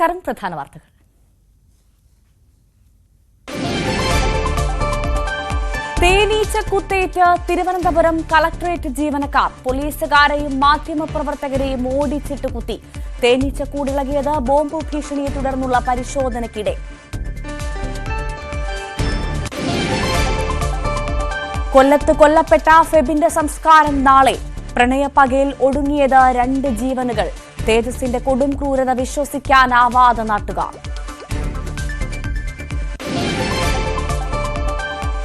നമസ്കാരം പ്രധാന വാർത്തകൾ. തേനീച്ച കുത്തേറ്റ് തിരുവനന്തപുരം കളക്ടറേറ്റ് ജീവനക്കാർ പോലീസുകാരെയും മാധ്യമപ്രവർത്തകരെയും ഓടിച്ചിട്ട് കുത്തി. തേനീച്ച കൂടിളകിയത് ബോംബ് ഭീഷണിയെ തുടർന്നുള്ള പരിശോധനയ്ക്കിടെ. കൊല്ലത്ത് കൊല്ലപ്പെട്ട ഫെബിന്റെ സംസ്കാരം നാളെ. പ്രണയപ്പകയിൽ ഒടുങ്ങിയത് രണ്ട് ജീവനുകൾ. തേജസിന്റെ കൊടും ക്രൂരത വിശ്വസിക്കാനാവാതെ നാട്ടുകാർ.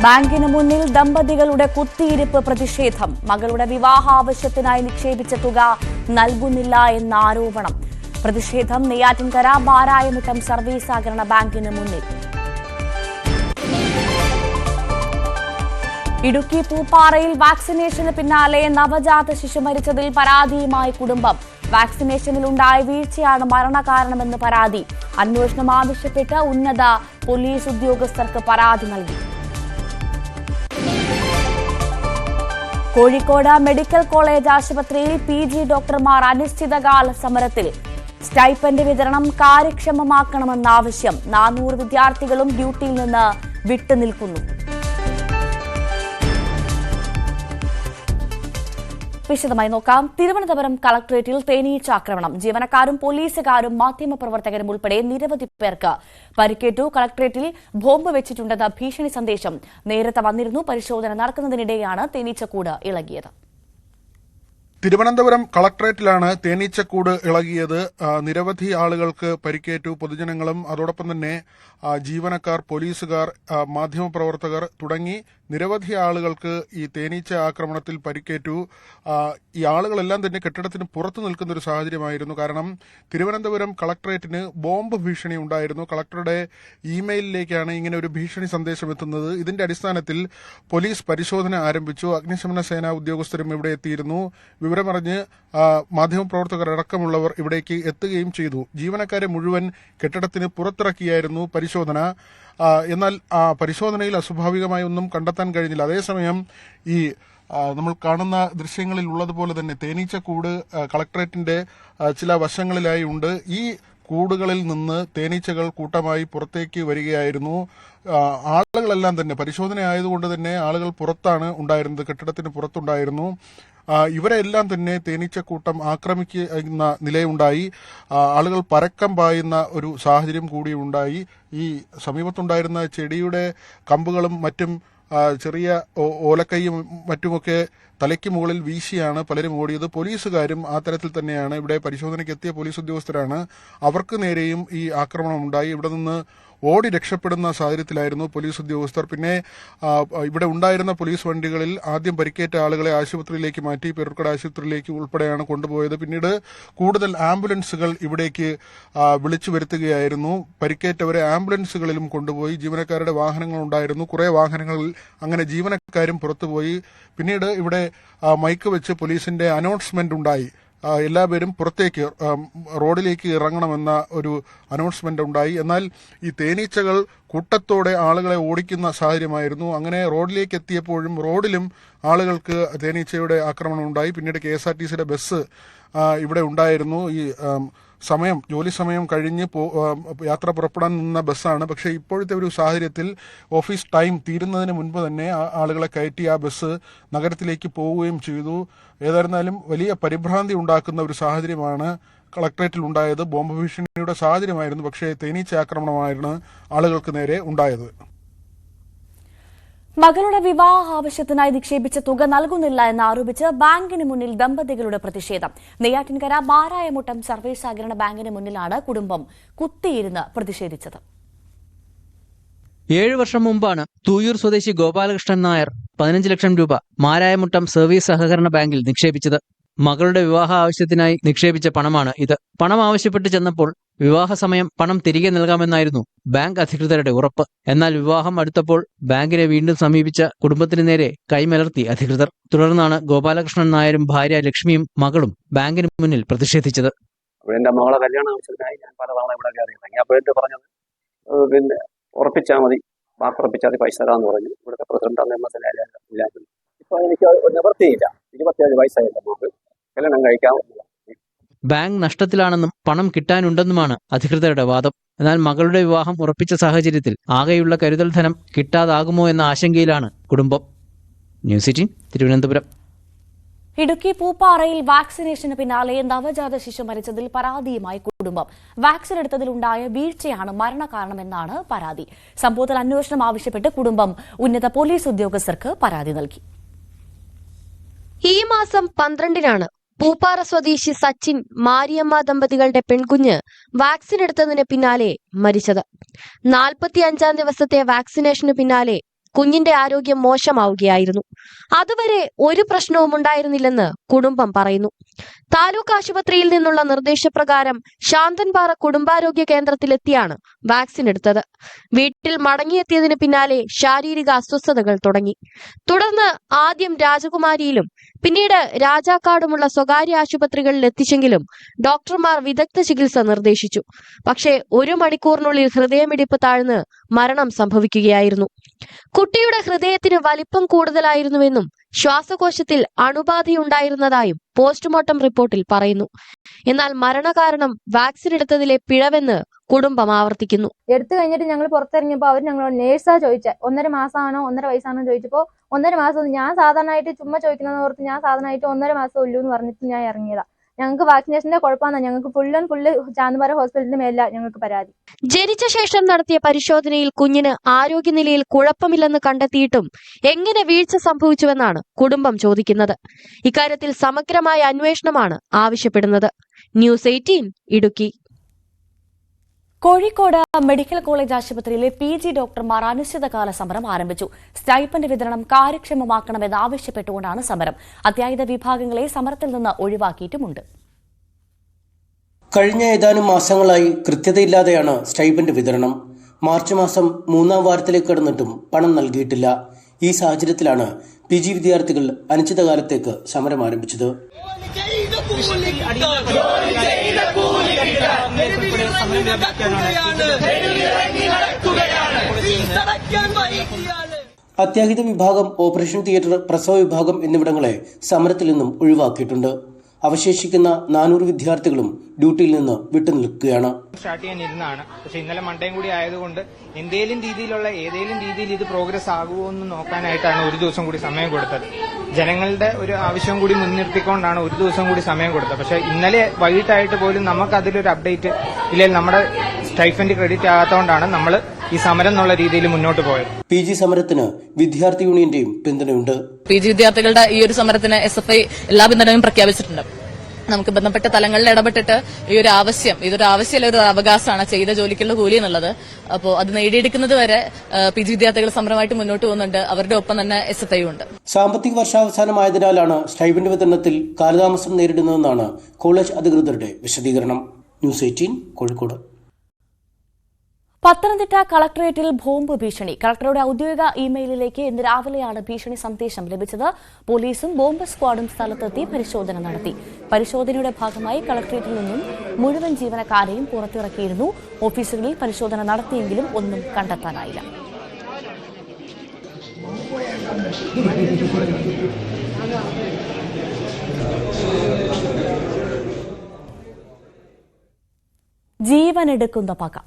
ബാങ്കിന് മുന്നിൽ ദമ്പതികളുടെ കുത്തിയിരിപ്പ് പ്രതിഷേധം. മകളുടെ വിവാഹാവശ്യത്തിനായി നിക്ഷേപിച്ച തുക നൽകുന്നില്ല എന്ന ആരോപണം. പ്രതിഷേധം നെയ്യാറ്റിൻകര ബാരായമുട്ടം സർവീസ് സഹകരണ ബാങ്കിന് മുന്നിൽ. ഇടുക്കി പൂപ്പാറയിൽ വാക്സിനേഷന് പിന്നാലെ നവജാത ശിശു മരിച്ചതിൽ പരാതിയുമായി കുടുംബം. വാക്സിനേഷനിലുണ്ടായ വീഴ്ചയാണ് മരണകാരണമെന്ന് പരാതി. അന്വേഷണം ആവശ്യപ്പെട്ട് ഉന്നത പോലീസ് ഉദ്യോഗസ്ഥർക്ക് പരാതി നൽകി. കോഴിക്കോട് മെഡിക്കൽ കോളേജ് ആശുപത്രിയിൽ പി ജി ഡോക്ടർമാർ അനിശ്ചിതകാല സമരത്തിൽ. സ്റ്റൈപ്പൻഡ് വിതരണം കാര്യക്ഷമമാക്കണമെന്ന ആവശ്യം നാനൂറ് വിദ്യാർത്ഥികളും ഡ്യൂട്ടിയിൽ നിന്ന് വിട്ടുനിൽക്കുന്നു. വിശദമായി നോക്കാം. തിരുവനന്തപുരം കളക്ടറേറ്റിൽ തേനീച്ച ആക്രമണം. ജീവനക്കാരും പോലീസുകാരും മാധ്യമപ്രവർത്തകരും ഉൾപ്പെടെ നിരവധി പേർക്ക് പരിക്കേറ്റു. കളക്ടറേറ്റിൽ ബോംബ് വെച്ചിട്ടുണ്ടെന്ന ഭീഷണി സന്ദേശം നേരത്തെ വന്നിരുന്നു. പരിശോധന നടക്കുന്നതിനിടെയാണ് തേനീച്ചക്കൂട് ഇളകിയത്. തിരുവനന്തപുരം കളക്ടറേറ്റിലാണ് തേനീച്ചക്കൂട് ഇളകിയത്. നിരവധി ആളുകൾക്ക് പരിക്കേറ്റു. പൊതുജനങ്ങളും അതോടൊപ്പം തന്നെ ജീവനക്കാർ പോലീസുകാർ മാധ്യമപ്രവർത്തകർ തുടങ്ങി നിരവധി ആളുകൾക്ക് ഈ തേനീച്ച ആക്രമണത്തിൽ പരിക്കേറ്റു. ഈ ആളുകളെല്ലാം തന്നെ കെട്ടിടത്തിന് പുറത്തു നിൽക്കുന്ന ഒരു സാഹചര്യമായിരുന്നു. കാരണം തിരുവനന്തപുരം കളക്ടറേറ്റിന് ബോംബ് ഭീഷണി ഉണ്ടായിരുന്നു. കളക്ടറുടെ ഇമെയിലിലേക്കാണ് ഇങ്ങനെ ഒരു ഭീഷണി സന്ദേശം എത്തുന്നത്. ഇതിന്റെ അടിസ്ഥാനത്തിൽ പോലീസ് പരിശോധന ആരംഭിച്ചു. അഗ്നിശമന സേനാ ഉദ്യോഗസ്ഥരും ഇവിടെ എത്തിയിരുന്നു. വിവരമറിഞ്ഞ് മാധ്യമപ്രവർത്തകരടക്കമുള്ളവർ ഇവിടേക്ക് എത്തുകയും ചെയ്തു. ജീവനക്കാരെ മുഴുവൻ കെട്ടിടത്തിന് പുറത്തിറക്കിയായിരുന്നു പരിശോധന. എന്നാൽ പരിശോധനയിൽ അസ്വാഭാവികമായി ഒന്നും കണ്ടെത്താൻ കഴിഞ്ഞില്ല. അതേസമയം ഈ നമ്മൾ കാണുന്ന ദൃശ്യങ്ങളിൽ ഉള്ളതുപോലെ തന്നെ തേനീച്ചക്കൂട് കളക്ടറേറ്റിന്റെ ചില വശങ്ങളിലായി ഉണ്ട്. ഈ കൂടുകളിൽ നിന്ന് തേനീച്ചകൾ കൂട്ടമായി പുറത്തേക്ക് വരികയായിരുന്നു. ആളുകളെല്ലാം തന്നെ പരിശോധന ആയതുകൊണ്ട് തന്നെ ആളുകൾ പുറത്താണ് ഉണ്ടായിരുന്നത് കെട്ടിടത്തിന് പുറത്തുണ്ടായിരുന്നു. ഇവരെല്ലാം തന്നെ തേനീച്ചക്കൂട്ടം ആക്രമിക്കുന്ന നിലയുണ്ടായി. ആളുകൾ പരക്കം പായുന്ന ഒരു സാഹചര്യം കൂടി ഉണ്ടായി. ഈ സമീപത്തുണ്ടായിരുന്ന ചെടിയുടെ കമ്പുകളും മറ്റും ചെറിയ ഓലക്കൈയും മറ്റുമൊക്കെ തലയ്ക്ക് മുകളിൽ വീശിയാണ് പലരും ഓടിയത്. പോലീസുകാരും ആ തരത്തിൽ തന്നെയാണ്. ഇവിടെ പരിശോധനയ്ക്ക് എത്തിയ പോലീസ് ഉദ്യോഗസ്ഥരാണ്. അവർക്ക് നേരെയും ഈ ആക്രമണം ഉണ്ടായി. ഇവിടെ നിന്ന് ഓടി രക്ഷപ്പെടുന്ന സാഹചര്യത്തിലായിരുന്നു പോലീസ് ഉദ്യോഗസ്ഥർ. പിന്നെ ഇവിടെ ഉണ്ടായിരുന്ന പോലീസ് വണ്ടികളിൽ ആദ്യം പരിക്കേറ്റ ആളുകളെ ആശുപത്രിയിലേക്ക് മാറ്റി പെരുക്കട ആശുപത്രിയിലേക്ക് ഉൾപ്പെടെയാണ് കൊണ്ടുപോയത്. പിന്നീട് കൂടുതൽ ആംബുലൻസുകൾ ഇവിടേക്ക് വിളിച്ചു വരുത്തുകയായിരുന്നു. പരിക്കേറ്റവരെ ആംബുലൻസുകളിലും കൊണ്ടുപോയി. ജീവനക്കാരുടെ വാഹനങ്ങൾ ഉണ്ടായിരുന്നു കുറേ വാഹനങ്ങളിൽ അങ്ങനെ ജീവനക്കാരും പുറത്തുപോയി. പിന്നീട് ഇവിടെ മൈക്ക് വെച്ച് പോലീസിന്റെ അനൗൺസ്മെന്റ് ഉണ്ടായി. എല്ലാവരും പുറത്തേക്ക് റോഡിലേക്ക് ഇറങ്ങണമെന്ന ഒരു അനൗൺസ്മെന്റ് ഉണ്ടായി. എന്നാൽ ഈ തേനീച്ചകൾ കൂട്ടത്തോടെ ആളുകളെ ഓടിക്കുന്ന സാഹചര്യമായിരുന്നു. അങ്ങനെ റോഡിലേക്ക് എത്തിയപ്പോഴും റോഡിലും ആളുകൾക്ക് തേനീച്ചയുടെ ആക്രമണം ഉണ്ടായി. പിന്നീട് കെ എസ് ആർ ടി സിയുടെ ബസ് ഇവിടെ ഉണ്ടായിരുന്നു. ഈ സമയം ജോലി സമയം കഴിഞ്ഞ് പോ- യാത്ര പുറപ്പെടാൻ നിന്ന ബസ്സാണ്. പക്ഷേ ഇപ്പോഴത്തെ ഒരു സാഹചര്യത്തിൽ ഓഫീസ് ടൈം തീരുന്നതിന് മുൻപ് തന്നെ ആളുകളെ കയറ്റി ആ ബസ് നഗരത്തിലേക്ക് പോവുകയും ചെയ്തു. ഏതായിരുന്നാലും വലിയ പരിഭ്രാന്തി ഉണ്ടാക്കുന്ന ഒരു സാഹചര്യമാണ് കളക്ടറേറ്റിൽ ഉണ്ടായത് ബോംബ് ഭീഷണിയുടെ സാഹചര്യമായിരുന്നു പക്ഷേ തേനീച്ച ആക്രമണമായിരുന്നു ആളുകൾക്ക് നേരെ ഉണ്ടായത്. മകളുടെ വിവാഹ ആവശ്യത്തിനായി നിക്ഷേപിച്ച തുക നൽകുന്നില്ല എന്ന് ആരോപിച്ച് ബാങ്കിന് മുന്നിൽ ദമ്പതികളുടെ പ്രതിഷേധം. നെയ്യാറ്റിൻകര ബാരായമുട്ടം സർവീസ് സഹകരണ ബാങ്കിന് മുന്നിലാണ് കുടുംബം കുത്തിയിരുന്ന് പ്രതിഷേധിച്ചത്. ഏഴു വർഷം മുമ്പാണ് തൂയൂർ സ്വദേശി ഗോപാലകൃഷ്ണൻ നായർ പതിനഞ്ച് ലക്ഷം രൂപ മാരായമുട്ടം സർവീസ് സഹകരണ ബാങ്കിൽ നിക്ഷേപിച്ചത്. മകളുടെ വിവാഹ ആവശ്യത്തിനായി നിക്ഷേപിച്ച പണമാണ് ഇത്. പണം ആവശ്യപ്പെട്ട് ചെന്നപ്പോൾ വിവാഹ സമയം പണം തിരികെ നൽകാമെന്നായിരുന്നു ബാങ്ക് അധികൃതരുടെ ഉറപ്പ്. എന്നാൽ വിവാഹം അടുത്തപ്പോൾ ബാങ്കിനെ വീണ്ടും സമീപിച്ച കുടുംബത്തിന് നേരെ കൈമലർത്തി അധികൃതർ. തുടർന്നാണ് ഗോപാലകൃഷ്ണൻ നായരും ഭാര്യ ലക്ഷ്മിയും മകളും ബാങ്കിന് മുന്നിൽ പ്രതിഷേധിച്ചത്. എന്റെ മകളെ കല്യാണ ആവശ്യത്തിനായി ഞാൻ പലതവണ ഇവിടെ കയറി ഇറങ്ങി. അപ്പോൾ എന്ത് പറഞ്ഞത് പിന്നെ ഉറപ്പിച്ചാൽ മതി. വാക്കുറപ്പിച്ചാൽ മതി പൈസ പറഞ്ഞു. ഇവിടുത്തെ പ്രസിഡന്റ് അന്ന് എം എസ് എനിക്ക് നിവൃത്തിയില്ല ഇരുപത്തിയേഴ് വയസ്സായില്ല നമുക്ക് കല്യാണം കഴിക്കാം ബാങ്ക് നഷ്ടത്തിലാണെന്നും പണം കിട്ടാനുണ്ടെന്നുമാണ് അധികൃതരുടെ വാദം. എന്നാൽ മകളുടെ വിവാഹം ഉറപ്പിച്ച സാഹചര്യത്തിൽ ആകെയുള്ള കരുതൽ ധനം കിട്ടാതാകുമോ എന്ന ആശങ്കയിലാണ് കുടുംബം. News city Thiruvananthapuram. ഇടുക്കി പൂപ്പാറയിൽ വാക്സിനേഷന് പിന്നാലെ നവജാത ശിശു മരിച്ചതിൽ പരാതിയുമായി കുടുംബം. വാക്സിൻ എടുത്തതിലുണ്ടായ വീഴ്ചയാണ് മരണകാരണമെന്നാണ് പരാതി. സംഭവത്തിൽ അന്വേഷണം ആവശ്യപ്പെട്ട് കുടുംബം ഉന്നത പോലീസ് ഉദ്യോഗസ്ഥർക്ക് പരാതി നൽകി. ഈ മാസം പന്ത്രണ്ടിനാണ് പൂപ്പാറ സ്വദേശി സച്ചിൻ മാരിയമ്മ ദമ്പതികളുടെ പെൺകുഞ്ഞ് വാക്സിൻ എടുത്തതിന് പിന്നാലെ മരിച്ചത്. നാൽപ്പത്തി അഞ്ചാം ദിവസത്തെ വാക്സിനേഷന് പിന്നാലെ കുഞ്ഞിന്റെ ആരോഗ്യം മോശമാവുകയായിരുന്നു. അതുവരെ ഒരു പ്രശ്നവും ഉണ്ടായിരുന്നില്ലെന്ന് കുടുംബം പറയുന്നു. താലൂക്ക് ആശുപത്രിയിൽ നിന്നുള്ള നിർദ്ദേശപ്രകാരം ശാന്തൻപാറ കുടുംബാരോഗ്യ കേന്ദ്രത്തിലെത്തിയാണ് വാക്സിൻ എടുത്തത്. വീട്ടിൽ മടങ്ങിയെത്തിയതിന് പിന്നാലെ ശാരീരിക അസ്വസ്ഥതകൾ തുടങ്ങി. തുടർന്ന് ആദ്യം രാജകുമാരിയിലും പിന്നീട് രാജാക്കാടുമുള്ള സ്വകാര്യ ആശുപത്രികളിൽ എത്തിച്ചെങ്കിലും ഡോക്ടർമാർ വിദഗ്ധ ചികിത്സ നിർദ്ദേശിച്ചു. പക്ഷേ ഒരു മണിക്കൂറിനുള്ളിൽ ഹൃദയമിടിപ്പ് താഴ്ന്ന് മരണം സംഭവിക്കുകയായിരുന്നു. കുട്ടിയുടെ ഹൃദയത്തിന് വലിപ്പം കൂടുതലായിരുന്നുവെന്നും ശ്വാസകോശത്തിൽ അണുബാധയുണ്ടായിരുന്നതായും പോസ്റ്റ്മോർട്ടം റിപ്പോർട്ടിൽ പറയുന്നു. എന്നാൽ മരണകാരണം വാക്സിൻ എടുത്തതിലെ പിഴവെന്ന് കുടുംബം ആവർത്തിക്കുന്നു. എടുത്തു കഴിഞ്ഞിട്ട് ഞങ്ങൾ പുറത്തിറങ്ങിയപ്പോൾ അവർ ഞങ്ങളോട് നേഴ്സാ ചോദിച്ച ഒന്നര മാസമാണോ ഒന്നര വയസ്സാണോ ചോദിച്ചപ്പോൾ ഒന്നര മാസം ഞാൻ സാധാരണയായിട്ട് ചുമ്മാ ചോദിക്കുന്നത് ഓർത്ത് ഞാൻ സാധാരണയായിട്ട് ഒന്നര മാസം ഉള്ളൂ എന്ന് പറഞ്ഞിട്ട് ഞാൻ ഇറങ്ങിയതാ. ഞങ്ങൾക്ക് വാക്സിനേഷന്റെ കുഴപ്പമാണ് ഞങ്ങൾക്ക് ഫുള്ളൻ ഫുള്ള് ചാന്ദ്മാര ഹോസ്പിറ്റലിന്റെ മേലില ഞങ്ങൾക്ക് പരാതി. ജനിച്ച ശേഷം നടത്തിയ പരിശോധനയിൽ കുഞ്ഞിന് ആരോഗ്യനിലയിൽ കുഴപ്പമില്ലെന്ന് കണ്ടെത്തിയിട്ടും എങ്ങനെ വീഴ്ച സംഭവിച്ചുവെന്നാണ് കുടുംബം ചോദിക്കുന്നത്. ഇക്കാര്യത്തിൽ സമഗ്രമായ അന്വേഷണമാണ് ആവശ്യപ്പെടുന്നത്. News eighteen Idukki. Kozhikode medical college ആശുപത്രിയിലെ പി ജി ഡോക്ടർമാർ അനിശ്ചിതകാല സമരം ആരംഭിച്ചു. സ്റ്റൈപ്പൻഡ് വിതരണം കാര്യക്ഷമമാക്കണമെന്ന് ആവശ്യപ്പെട്ടുകൊണ്ടാണ് സമരം. അത്യാഹിത വിഭാഗങ്ങളെ സമരത്തിൽ നിന്ന് ഒഴിവാക്കിയിട്ടുമുണ്ട്. കഴിഞ്ഞ ഏതാനും മാസങ്ങളായി കൃത്യതയില്ലാതെയാണ് സ്റ്റൈപ്പൻഡ് വിതരണം. മാർച്ച് മാസം മൂന്നാം വാരത്തിലേക്ക് കടന്നിട്ടും പണം നൽകിയിട്ടില്ല. ഈ സാഹചര്യത്തിലാണ് പി ജി വിദ്യാർത്ഥികൾ അനിശ്ചിതകാലത്തേക്ക് സമരം ആരംഭിച്ചത്. അത്യാഹിത വിഭാഗം ഓപ്പറേഷൻ തിയേറ്റർ പ്രസവ വിഭാഗം എന്നിവിടങ്ങളെ സമരത്തിൽ നിന്നും ഒഴിവാക്കിയിട്ടുണ്ട്. അവശേഷിക്കുന്ന നാനൂറ് വിദ്യാർത്ഥികളും ഡ്യൂട്ടിയിൽ നിന്ന് വിട്ടുനിൽക്കുകയാണ്. സ്റ്റാർട്ട് ചെയ്യാൻ ഇരുന്നാണ്. പക്ഷെ ഇന്നലെ മണ്ടയും കൂടി ആയതുകൊണ്ട് എന്തേലും രീതിയിലുള്ള ഏതെങ്കിലും രീതിയിൽ ഇത് പ്രോഗ്രസ് ആകുമോ എന്ന് നോക്കാനായിട്ടാണ് ഒരു ദിവസം കൂടി സമയം കൊടുത്തത്. ജനങ്ങളുടെ ഒരു ആവശ്യം കൂടി മുൻനിർത്തിക്കൊണ്ടാണ് ഒരു ദിവസം കൂടി സമയം കൊടുത്തത്. പക്ഷെ ഇന്നലെ വൈകിട്ടായിട്ട് പോലും നമുക്ക് അതിലൊരു അപ്ഡേറ്റ് ഇല്ലെങ്കിൽ നമ്മുടെ സ്റ്റൈഫൻഡ് ക്രെഡിറ്റ് ആകാത്തതുകൊണ്ടാണ് നമ്മൾ ഈ സമരം എന്നുള്ള രീതിയിൽ മുന്നോട്ട് പോയത്. പി ജി സമരത്തിന് വിദ്യാർത്ഥി യൂണിയന്റെയും പിന്തുണയുണ്ട്. പി ജി വിദ്യാർത്ഥികളുടെ ഈ ഒരു സമരത്തിന് എസ് എഫ് ഐ എല്ലാ പിന്തുണയും പ്രഖ്യാപിച്ചിട്ടുണ്ട്. നമുക്ക് ബന്ധപ്പെട്ട തലങ്ങളിൽ ഇടപെട്ടിട്ട് ഈ ഒരു ആവശ്യം ഇതൊരു ആവശ്യമല്ല ഒരു അവകാശമാണ് ചെയ്ത ജോലിക്കുള്ള കൂലി എന്നുള്ളത്. അപ്പോൾ അത് നേടിയെടുക്കുന്നത് വരെ പി ജി വിദ്യാർത്ഥികൾ സമരമായിട്ട് മുന്നോട്ട് പോകുന്നുണ്ട്. അവരുടെ ഒപ്പം തന്നെ എസ് എഫ് ഐ ഉണ്ട്. സാമ്പത്തിക വർഷാവസാനമായതിനാലാണ് സ്റ്റൈബിന്റെ വിതരണത്തിൽ കാലതാമസം നേരിടുന്നതെന്നാണ് കോളേജ് അധികൃതരുടെ വിശദീകരണം. News eighteen Kozhikode. പത്തനംതിട്ട കളക്ടറേറ്റിൽ ബോംബ് ഭീഷണി. കളക്ടറുടെ ഔദ്യോഗിക ഇമെയിലിലേക്ക് ഇന്ന് രാവിലെയാണ് ഭീഷണി സന്ദേശം ലഭിച്ചത്. പോലീസും ബോംബ് സ്ക്വാഡും സ്ഥലത്തെത്തി പരിശോധന നടത്തി. പരിശോധനയുടെ ഭാഗമായി കളക്ടറേറ്റിൽ നിന്നും മുഴുവൻ ജീവനക്കാരെയും പുറത്തിറക്കിയിരുന്നു. ഓഫീസുകളിൽ പരിശോധന നടത്തിയെങ്കിലും ഒന്നും കണ്ടെത്താനായില്ല. ജീവനെടുക്കുന്ന പക.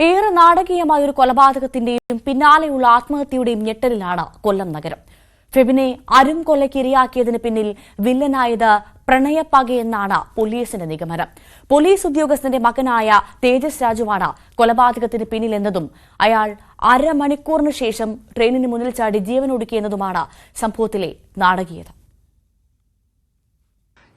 ഏറെ നാടകീയമായ ഒരു കൊലപാതകത്തിന്റെയും പിന്നാലെയുള്ള ആത്മഹത്യയുടെയും ഞെട്ടലിലാണ് കൊല്ലം നഗരം. ഫെബിനെ അരും കൊലയ്ക്ക് ഇരയാക്കിയതിന് പിന്നിൽ വില്ലനായത് പ്രണയപ്പകയെന്നാണ് പോലീസിന്റെ നിഗമനം. പോലീസ് ഉദ്യോഗസ്ഥന്റെ മകനായ തേജസ് രാജുവാണ് കൊലപാതകത്തിന് പിന്നിലെന്നതും അയാൾ അരമണിക്കൂറിന് ശേഷം ട്രെയിനിന് മുന്നിൽ ചാടി ജീവനൊടുക്കിയെന്നതുമാണ് സംഭവത്തിലെ നാടകീയത.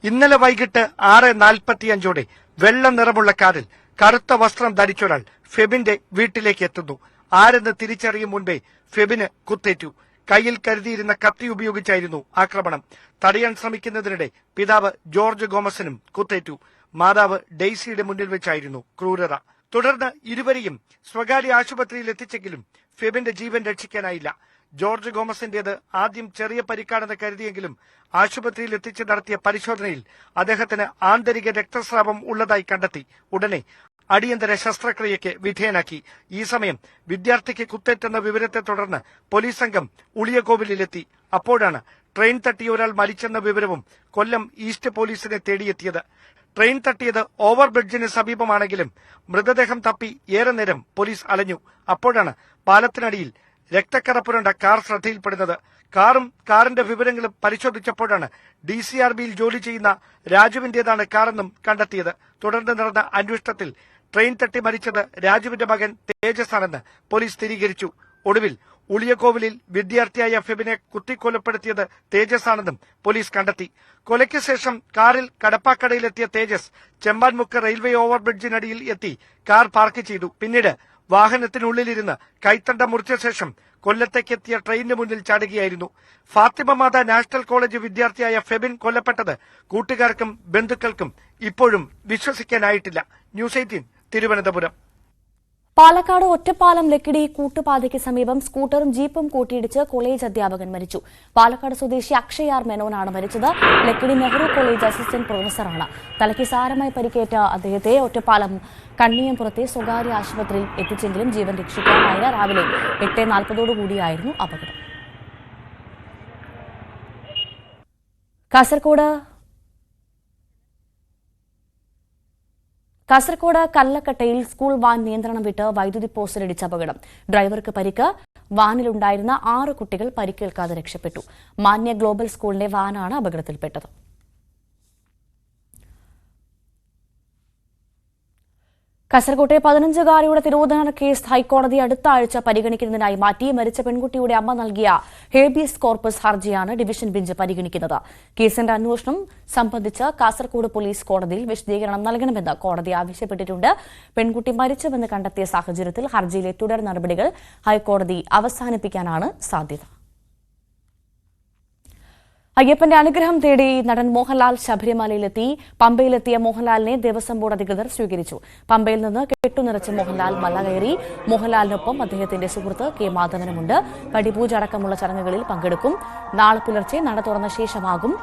ഇന്നലെ വൈകിട്ട് ആറ് നാൽപ്പത്തിയഞ്ചോടെ വെള്ള നിറമുള്ള കാറിൽ കറുത്ത വസ്ത്രം ധരിച്ചൊരാൾ ഫെബിന്റെ വീട്ടിലേക്ക് എത്തുന്നു. ആരെന്ന് തിരിച്ചറിയും മുൻപേ ഫെബിന് കുത്തേറ്റു. കയ്യിൽ കരുതിയിരുന്ന കത്തി ഉപയോഗിച്ചായിരുന്നു ആക്രമണം. തടയാൻ ശ്രമിക്കുന്നതിനിടെ പിതാവ് ജോർജ് ഗോമസിനും കുത്തേറ്റു. മാതാവ് ഡെയ്സിയുടെ മുന്നിൽ വെച്ചായിരുന്നു ക്രൂരത. തുടർന്ന് ഇരുവരെയും സ്വകാര്യ ആശുപത്രിയിൽ എത്തിച്ചെങ്കിലും ഫെബിന്റെ ജീവൻ രക്ഷിക്കാനായില്ല. ജോർജ് ഗോമസിന്റേത് ആദ്യം ചെറിയ പരിക്കാണെന്ന് കരുതിയെങ്കിലും ആശുപത്രിയിൽ എത്തിച്ച് നടത്തിയ പരിശോധനയിൽ അദ്ദേഹത്തിന് ആന്തരിക രക്തസ്രാവം ഉള്ളതായി കണ്ടെത്തി. ഉടനെ അടിയന്തര ശസ്ത്രക്രിയയ്ക്ക് വിധേയനാക്കി. ഈ സമയം വിദ്യാർത്ഥിക്ക് കുത്തേറ്റെന്ന വിവരത്തെ തുടർന്ന് പോലീസ് സംഘം ഉളിയകോവിലെത്തി അപ്പോഴാണ് ട്രെയിൻ തട്ടിയ ഒരാൾ മരിച്ചെന്ന വിവരവും കൊല്ലം ഈസ്റ്റ് പോലീസിനെ തേടിയെത്തിയത്. ട്രെയിൻ തട്ടിയത് ഓവർ ബ്രിഡ്ജിന് സമീപമാണെങ്കിലും മൃതദേഹം തപ്പി ഏറെ നേരം പോലീസ് അലഞ്ഞു. അപ്പോഴാണ് പാലത്തിനടിയിൽ രക്തക്കറപ്പുരണ്ട കാർ ശ്രദ്ധയിൽപ്പെടുന്നത്. കാറും കാറിന്റെ വിവരങ്ങളും പരിശോധിച്ചപ്പോഴാണ് ഡി സി ആർ ബിയിൽ ജോലി ചെയ്യുന്ന രാജുവിന്റേതാണ് കാറെന്നും കണ്ടെത്തിയത്. തുടർന്ന് നടന്ന അന്വേഷണത്തിൽ ട്രെയിൻ തട്ടി മരിച്ചത് രാജുവിന്റെ മകൻ തേജസ് ആണെന്ന് പോലീസ് സ്ഥിരീകരിച്ചു. ഒടുവിൽ ഉളിയക്കോവിലിൽ വിദ്യാർത്ഥിയായ ഫെബിനെ കുത്തിക്കൊലപ്പെടുത്തിയത് തേജസ് ആണെന്നും പോലീസ് കണ്ടെത്തി. കൊലയ്ക്ക് ശേഷം കാറിൽ കടപ്പാക്കടയിലെത്തിയ തേജസ് ചെമ്പാൻമുക്ക് റെയിൽവേ ഓവർബ്രിഡ്ജിനടിയിൽ എത്തി കാർ പാർക്ക് ചെയ്തു. പിന്നീട് വാഹനത്തിനുള്ളിലിരുന്ന് കൈത്തണ്ട മുറിച്ച ശേഷം കൊല്ലത്തേക്കെത്തിയ ട്രെയിനിന് മുന്നിൽ ചാടുകയായിരുന്നു. ഫാത്തിമ മാത നാഷണൽ കോളേജ് വിദ്യാർത്ഥിയായ ഫെബിൻ കൊല്ലപ്പെട്ടത് കൂട്ടുകാർക്കും ബന്ധുക്കൾക്കും ഇപ്പോഴും വിശ്വസിക്കാനായിട്ടില്ല. News eighteen Thiruvananthapuram. Palakkad Ottapalam Lakkidi കൂട്ടുപാതയ്ക്ക് സമീപം സ്കൂട്ടറും ജീപ്പും കൂട്ടിയിടിച്ച് കോളേജ് അധ്യാപകൻ മരിച്ചു. പാലക്കാട് സ്വദേശി അക്ഷയ് ആർ മെനോനാണ് മരിച്ചത്. ലക്കിടി നെഹ്റു കോളേജ് അസിസ്റ്റന്റ് പ്രൊഫസറാണ്. തലയ്ക്ക് സാരമായി പരിക്കേറ്റ അദ്ദേഹത്തെ ഒറ്റപ്പാലം കണ്ണിയംപുറത്തെ സ്വകാര്യ ആശുപത്രിയിൽ എത്തിച്ചെങ്കിലും ജീവൻ രക്ഷിക്കാനായില്ല. രാവിലെ എട്ട് നാൽപ്പതോടുകൂടിയായിരുന്നു അപകടം. കാസർകോട് കാസർകോട് കല്ലക്കട്ടയിൽ സ്കൂൾ വാൻ നിയന്ത്രണം വിട്ട് വൈദ്യുതി പോസ്റ്റിലിടിച്ച അപകടം. ഡ്രൈവർക്ക് പരിക്ക്. വാനിലുണ്ടായിരുന്ന ആറ് കുട്ടികൾ പരിക്കേൽക്കാതെ രക്ഷപ്പെട്ടു. മാന്യ ഗ്ലോബൽ സ്കൂളിന്റെ വാനാണ് അപകടത്തിൽപ്പെട്ടത്. കാസർകോട്ടെ പതിനഞ്ചുകാരിയുടെ തിരോധന കേസ് ഹൈക്കോടതി അടുത്ത ആഴ്ച പരിഗണിക്കുന്നതിനായി മാറ്റി മരിച്ച പെൺകുട്ടിയുടെ അമ്മ നൽകിയ ഹേബിയസ് കോർപ്പസ് ഹർജിയാണ് ഡിവിഷൻ ബെഞ്ച് പരിഗണിക്കുന്നത്. കേസിന്റെ അന്വേഷണം സംബന്ധിച്ച് കാസർകോട് പോലീസ് കോടതിയിൽ വിശദീകരണം നൽകണമെന്ന് കോടതി ആവശ്യപ്പെട്ടിട്ടുണ്ട്. പെൺകുട്ടി മരിച്ചുവെന്ന് കണ്ടെത്തിയ സാഹചര്യത്തിൽ ഹർജിയിലെ തുടർ നടപടികൾ ഹൈക്കോടതി അവസാനിപ്പിക്കാനാണ് സാധ്യത. അയ്യപ്പന്റെ അനുഗ്രഹം തേടി നടൻ മോഹൻലാൽ ശബരിമലയിലെത്തി. പമ്പയിലെത്തിയ മോഹൻലാലിനെ ദേവസ്വം ബോർഡ് അധികൃതർ സ്വീകരിച്ചു. പമ്പയിൽ നിന്ന് കെട്ടുനിറച്ച മോഹൻലാൽ മല കയറി. മോഹൻലാലിനൊപ്പം അദ്ദേഹത്തിന്റെ സുഹൃത്ത് കെ മാധവനുമുണ്ട്. പടിപൂജ അടക്കമുള്ള ചടങ്ങുകളിൽ പങ്കെടുക്കും. നാളെ പുലർച്ചെ നട തുറന്ന ശേഷമാകും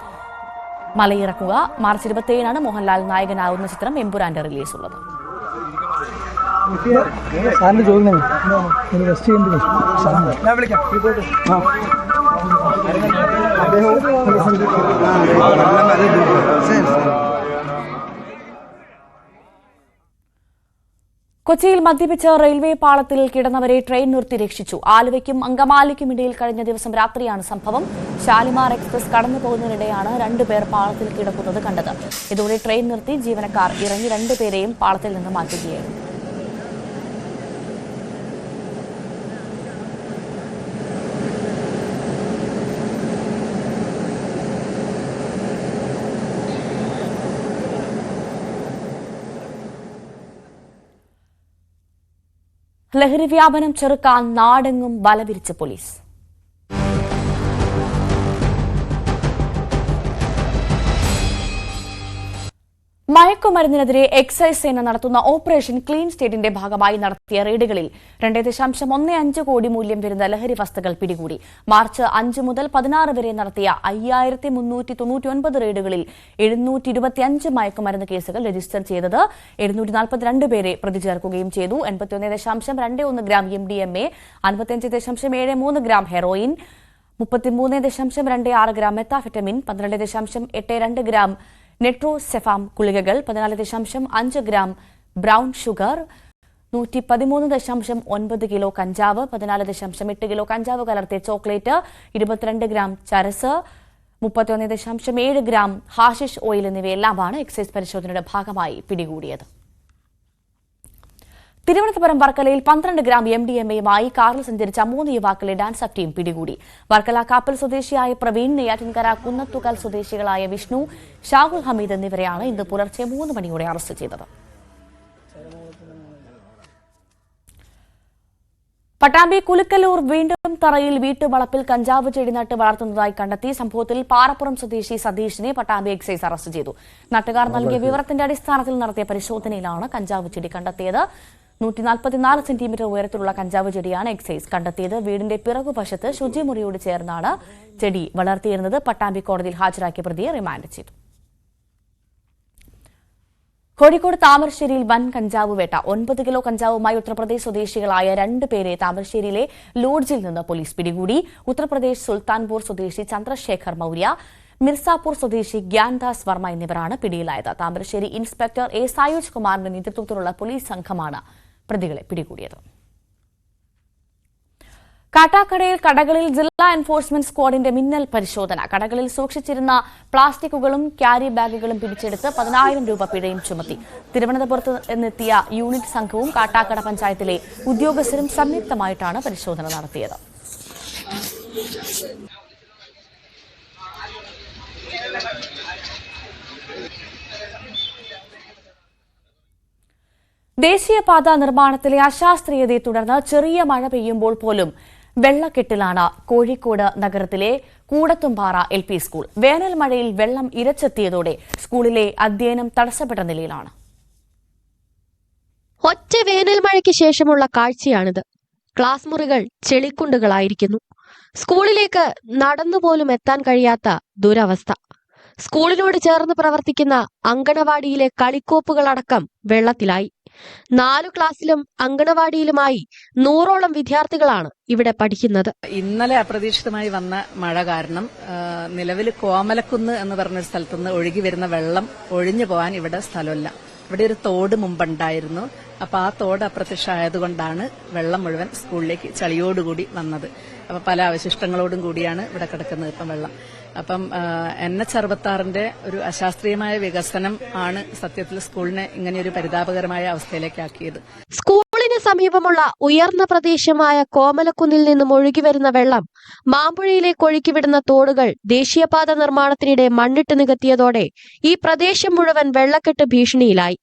മലയിറക്കുക. മാർച്ച് ഇരുപത്തിയേഴിനാണ് മോഹൻലാൽ നായകനാകുന്ന ചിത്രം എമ്പുരാന്റെ റിലീസ് ഉള്ളത് ഞാൻ വിളിക്കാം. കൊച്ചിയിൽ മദ്യപിച്ച് റെയിൽവേ പാളത്തിൽ കിടന്നവരെ ട്രെയിൻ നിർത്തി രക്ഷിച്ചു. ആലുവയ്ക്കും അങ്കമാലിക്കും ഇടയിൽ കഴിഞ്ഞ ദിവസം രാത്രിയാണ് സംഭവം. ഷാലിമാർ എക്സ്പ്രസ് കടന്നു പോകുന്നതിനിടെയാണ് രണ്ടുപേർ പാളത്തിൽ കിടക്കുന്നത് കണ്ടത്. ഇതോടെ ട്രെയിൻ നിർത്തി ജീവനക്കാർ ഇറങ്ങി രണ്ടുപേരെയും പാളത്തിൽ നിന്ന് മാറ്റുകയായിരുന്നു. ലഹരി വ്യാപനം ചെറുക്കാൻ നാടെങ്ങും വലവിരിച്ച് പോലീസ്. മയക്കുമരുന്നിനെതിരെ എക്സൈസ് സേന നടത്തുന്ന ഓപ്പറേഷൻ ക്ലീൻ സ്റ്റേറ്റിന്റെ ഭാഗമായി നടത്തിയ റെയ്ഡുകളിൽ രണ്ട് ദശാംശം ഒന്ന് അഞ്ച് കോടി മൂല്യം വരുന്ന ലഹരി വസ്തുക്കൾ പിടികൂടി. മാർച്ച് അഞ്ച് മുതൽ പതിനാറ് വരെ നടത്തിയ അയ്യായിരത്തി മുന്നൂറ്റി തൊണ്ണൂറ്റിയൊൻപത് റെയ്ഡുകളിൽ എഴുന്നൂറ്റി ഇരുപത്തിയഞ്ച് മയക്കുമരുന്ന് കേസുകൾ രജിസ്റ്റർ ചെയ്തത്. എഴുന്നൂറ്റി നാൽപ്പത്തിരണ്ട് പേരെ പ്രതി ചേർക്കുകയും ചെയ്തു. എൺപത്തിയൊന്ന് ദശാംശം രണ്ട് ഒന്ന് gram M D M A അൻപത്തിയഞ്ച് ദശാംശം ഏഴ് മൂന്ന് ഗ്രാം ഹെറോയിൻ മുപ്പത്തിമൂന്ന് ദശാംശം രണ്ട് ആറ് ഗ്രാം മെത്താഫെറ്റമിൻ പന്ത്രണ്ട് ദശാംശം എട്ട് രണ്ട് ഗ്രാം നെട്രോസെഫാം ഗുളികകൾ പതിനാല് ദശാംശം അഞ്ച് ഗ്രാം ബ്രൌൺ ഷുഗർ നൂറ്റി പതിമൂന്ന് ദശാംശം ഒൻപത് കിലോ കഞ്ചാവ് പതിനാല് ദശാംശം എട്ട് കിലോ കഞ്ചാവ് കലർത്തിയ ചോക്ലേറ്റ് ഇരുപത്തിരണ്ട് ഗ്രാം ചരസ് മുപ്പത്തിയൊന്ന് ദശാംശം ഏഴ് ഗ്രാം ഹാഷിഷ് ഓയിൽ എന്നിവയെല്ലാമാണ് എക്സൈസ് പരിശോധനയുടെ ഭാഗമായി പിടികൂടിയത്. തിരുവനന്തപുരം വർക്കലയിൽ പന്ത്രണ്ട് ഗ്രാം എം ഡി എം എയുമായി കാറിൽ സഞ്ചരിച്ച മൂന്ന് യുവാക്കളെ ഡാൻസ് അപ് ടീം പിടികൂടി. വർക്കല കാപ്പൽ സ്വദേശിയായ പ്രവീൺ നെയ്യാറ്റിൻകര കുന്നത്തുകൽ സ്വദേശികളായ വിഷ്ണു ഷാഹുൽ ഹമീദ് എന്നിവരെയാണ് ഇന്ന് പുലർച്ചെ മൂന്ന് മണിയോടെ അറസ്റ്റ് ചെയ്തത്. പട്ടാമ്പി കുലുക്കലൂർ വീണ്ടും തറയിൽ വീട്ടുവളപ്പിൽ കഞ്ചാവ് ചെടി നട്ട് വളർത്തുന്നതായി കണ്ടെത്തി സംഭവത്തിൽ പാറപ്പുറം സ്വദേശി സതീഷിനെ പട്ടാമ്പി എക്സൈസ് അറസ്റ്റ് ചെയ്തു. നാട്ടുകാർ നൽകിയ വിവരത്തിന്റെ അടിസ്ഥാനത്തിൽ നടത്തിയ പരിശോധനയിലാണ് കഞ്ചാവ് ചെടി കണ്ടെത്തിയത്. നൂറ്റി നാൽപ്പത്തിനാല് സെന്റിമീറ്റർ ഉയരത്തിലുള്ള കഞ്ചാവ് ചെടിയാണ് എക്സൈസ് കണ്ടെത്തിയത്. വീടിന്റെ പിറകുവശത്ത് ശുചിമുറിയോട് ചേർന്നാണ് ചെടി വളർത്തിയിരുന്നത്. പട്ടാമ്പി കോടതിയിൽ ഹാജരാക്കിയ പ്രതിയെ റിമാൻഡ് ചെയ്തു. കോഴിക്കോട് താമരശ്ശേരിയിൽ വൻ കഞ്ചാവ് വേട്ട. ഒൻപത് കിലോ കഞ്ചാവുമായി ഉത്തർപ്രദേശ് സ്വദേശികളായ രണ്ട് പേരെ താമരശ്ശേരിയിലെ ലോഡ്ജിൽ നിന്ന് പോലീസ് പിടികൂടി. ഉത്തർപ്രദേശ് സുൽത്താൻപൂർ സ്വദേശി ചന്ദ്രശേഖർ മൌര്യ മിർസാപൂർ സ്വദേശി ഗ്യാൻദാസ് വർമ്മ എന്നിവരാണ് പിടിയിലായത്. താമരശ്ശേരി ഇൻസ്പെക്ടർ എ സായുജ് കുമാറിന്റെ നേതൃത്വത്തിലുള്ള പോലീസ് സംഘമാണ് പ്രതികളെ പിടികൂടിയത്. കാട്ടാക്കടയിൽ കടകളിൽ ജില്ലാ എൻഫോഴ്സ്മെന്റ് സ്ക്വാഡിന്റെ മിന്നൽ പരിശോധന. കടകളിൽ സൂക്ഷിച്ചിരുന്ന പ്ലാസ്റ്റിക്കുകളും ക്യാരി ബാഗുകളും പിടിച്ചെടുത്ത് പതിനായിരം രൂപ പിഴയും ചുമത്തി. തിരുവനന്തപുരത്ത് നിന്നെത്തിയ യൂണിറ്റ് സംഘവും കാട്ടാക്കട പഞ്ചായത്തിലെ ഉദ്യോഗസ്ഥരും സംയുക്തമായിട്ടാണ് പരിശോധന നടത്തിയത്. ദേശീയപാത നിർമ്മാണത്തിലെ അശാസ്ത്രീയതയെ തുടർന്ന് ചെറിയ മഴ പെയ്യുമ്പോൾ പോലും വെള്ളക്കെട്ടിലാണ് കോഴിക്കോട് നഗരത്തിലെ കൂടത്തുംപാറ എൽ പി സ്കൂൾ. വേനൽ മഴയിൽ വെള്ളം ഇരച്ചെത്തിയതോടെ സ്കൂളിലെ അധ്യയനം തടസ്സപ്പെട്ട നിലയിലാണ്. ഒറ്റ വേനൽ മഴയ്ക്ക് ശേഷമുള്ള കാഴ്ചയാണിത്. ക്ലാസ് മുറികൾ ചെളിക്കുണ്ടുകളായിരിക്കുന്നു. സ്കൂളിലേക്ക് നടന്നുപോലും എത്താൻ കഴിയാത്ത ദുരവസ്ഥ. സ്കൂളിനോട് ചേർന്ന് പ്രവർത്തിക്കുന്ന അങ്കണവാടിയിലെ കളിക്കോപ്പുകളടക്കം വെള്ളത്തിലായി. നാലു ക്ലാസ്സിലും അങ്കണവാടിയിലുമായി നൂറോളം വിദ്യാർത്ഥികളാണ് ഇവിടെ പഠിക്കുന്നത്. ഇന്നലെ അപ്രതീക്ഷിതമായി വന്ന മഴ കാരണം നിലവിൽ കോമലക്കുന്ന് എന്ന് പറഞ്ഞൊരു സ്ഥലത്തുനിന്ന് ഒഴുകി വരുന്ന വെള്ളം ഒഴിഞ്ഞു പോകാൻ ഇവിടെ സ്ഥലമില്ല. ഇവിടെ ഒരു തോട് മുമ്പുണ്ടായിരുന്നു. അപ്പൊ ആ തോട് അപ്രത്യക്ഷമായതുകൊണ്ടാണ് വെള്ളം മുഴുവൻ സ്കൂളിലേക്ക് ചളിയോടുകൂടി വന്നത്. അപ്പൊ പല അവശിഷ്ടങ്ങളോടും കൂടിയാണ് ഇവിടെ കിടക്കുന്നത് ഇപ്പം വെള്ളം. അപ്പം എൻ എച്ച് അറുപത്താറിന്റെ ഒരു അശാസ്ത്രീയമായ വികസനം ആണ് സത്യത്തിൽ സ്കൂളിനെ ഇങ്ങനെയൊരു പരിതാപകരമായ അവസ്ഥയിലേക്കാക്കിയത് സ്കൂളിന് സമീപമുള്ള ഉയർന്ന പ്രദേശമായ കോമലക്കുന്നിൽ നിന്നും ഒഴുകിവരുന്ന വെള്ളം മാമ്പുഴയിലേക്ക് ഒഴുക്കിവിടുന്ന തോടുകൾ ദേശീയപാത നിർമ്മാണത്തിനിടെ മണ്ണിട്ട് നികത്തിയതോടെ ഈ പ്രദേശം മുഴുവൻ വെള്ളക്കെട്ട് ഭീഷണിയിലായി.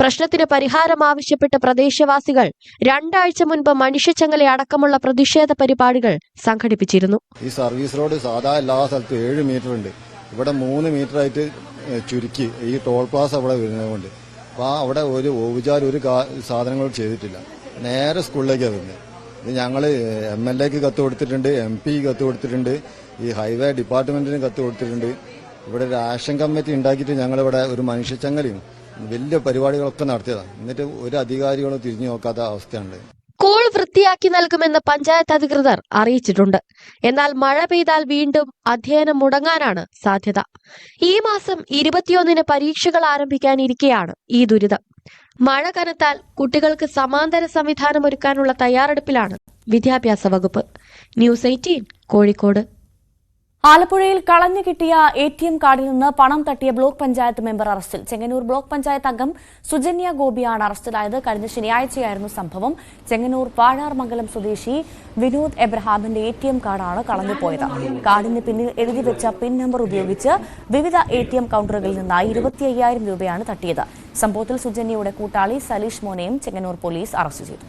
പ്രശ്നത്തിന് പരിഹാരം ആവശ്യപ്പെട്ട് പ്രദേശവാസികൾ രണ്ടാഴ്ച മുൻപ് മനുഷ്യച്ചങ്ങല അടക്കമുള്ള പ്രതിഷേധ പരിപാടികൾ സംഘടിപ്പിച്ചിരുന്നു. ഈ സർവീസ് റോഡ് സാധാ എല്ലാ സ്ഥലത്തും ഏഴ് മീറ്റർ ഉണ്ട്. ഇവിടെ മൂന്ന് മീറ്റർ ആയിട്ട് ചുരുക്കി. ഈ ടോൾ പ്ലാസ് അവിടെ വരുന്നതുകൊണ്ട് അപ്പോൾ അവിടെ ഒരു ഓവുചാൽ ഒരു സാധനങ്ങൾ ചെയ്തിട്ടില്ല. നേരെ സ്കൂളിലേക്ക് വരുന്നത് ഇത് ഞങ്ങൾ എം എൽ എക്ക് കത്ത് കൊടുത്തിട്ടുണ്ട് എം പി കത്ത് കൊടുത്തിട്ടുണ്ട് ഈ ഹൈവേ ഡിപ്പാർട്ട്മെന്റിന് കത്ത് കൊടുത്തിട്ടുണ്ട്. ഇവിടെ ഒരു ആക്ഷൻ കമ്മിറ്റി ഉണ്ടാക്കിയിട്ട് ഞങ്ങളിവിടെ ഒരു മനുഷ്യച്ചങ്ങലയും വലിയ പരിപാടികളൊക്കെ നടത്തിയതാണ്. എന്നിട്ട് ഒരു അധികാരികളും തിരിഞ്ഞു നോക്കാത്ത അവസ്ഥയുണ്ട് സ്കൂൾ വൃത്തിയാക്കി നൽകുമെന്ന് പഞ്ചായത്ത് അധികൃതർ അറിയിച്ചിട്ടുണ്ട്. എന്നാൽ മഴ പെയ്താൽ വീണ്ടും അധ്യയനം മുടങ്ങാനാണ് സാധ്യത. ഈ മാസം ഇരുപത്തിയൊന്നിന് പരീക്ഷകൾ ആരംഭിക്കാനിരിക്കെയാണ് ഈ ദുരിതം. മഴ കനത്താൽ കുട്ടികൾക്ക് സമാന്തര സംവിധാനം ഒരുക്കാനുള്ള തയ്യാറെടുപ്പിലാണ് വിദ്യാഭ്യാസ വകുപ്പ്. News eighteen Kozhikode. ആലപ്പുഴയിൽ കളഞ്ഞു കിട്ടിയ എ ടി എം കാർഡിൽ നിന്ന് പണം തട്ടിയ ബ്ലോക്ക് പഞ്ചായത്ത് മെമ്പർ അറസ്റ്റിൽ. ചെങ്ങന്നൂർ ബ്ലോക്ക് പഞ്ചായത്ത് അംഗം സുജന്യ ഗോപിയാണ് അറസ്റ്റിലായത്. കഴിഞ്ഞ ശനിയാഴ്ചയായിരുന്നു സംഭവം. ചെങ്ങന്നൂർ വാഴാർമംഗലം സ്വദേശി വിനോദ് എബ്രഹാമിന്റെ എ ടി എം കാർഡാണ് കളഞ്ഞുപോയത്. കാർഡിന് പിന്നിൽ എഴുതി വെച്ച പിൻ നമ്പർ ഉപയോഗിച്ച് വിവിധ എ ടി എം കൌണ്ടറുകളിൽ നിന്നായി ഇരുപത്തി അയ്യായിരം രൂപയാണ് തട്ടിയത്. സംഭവത്തിൽ സുജന്യയുടെ കൂട്ടാളി സലീഷ് മോനെയും ചെങ്ങന്നൂർ പോലീസ് അറസ്റ്റ് ചെയ്തു.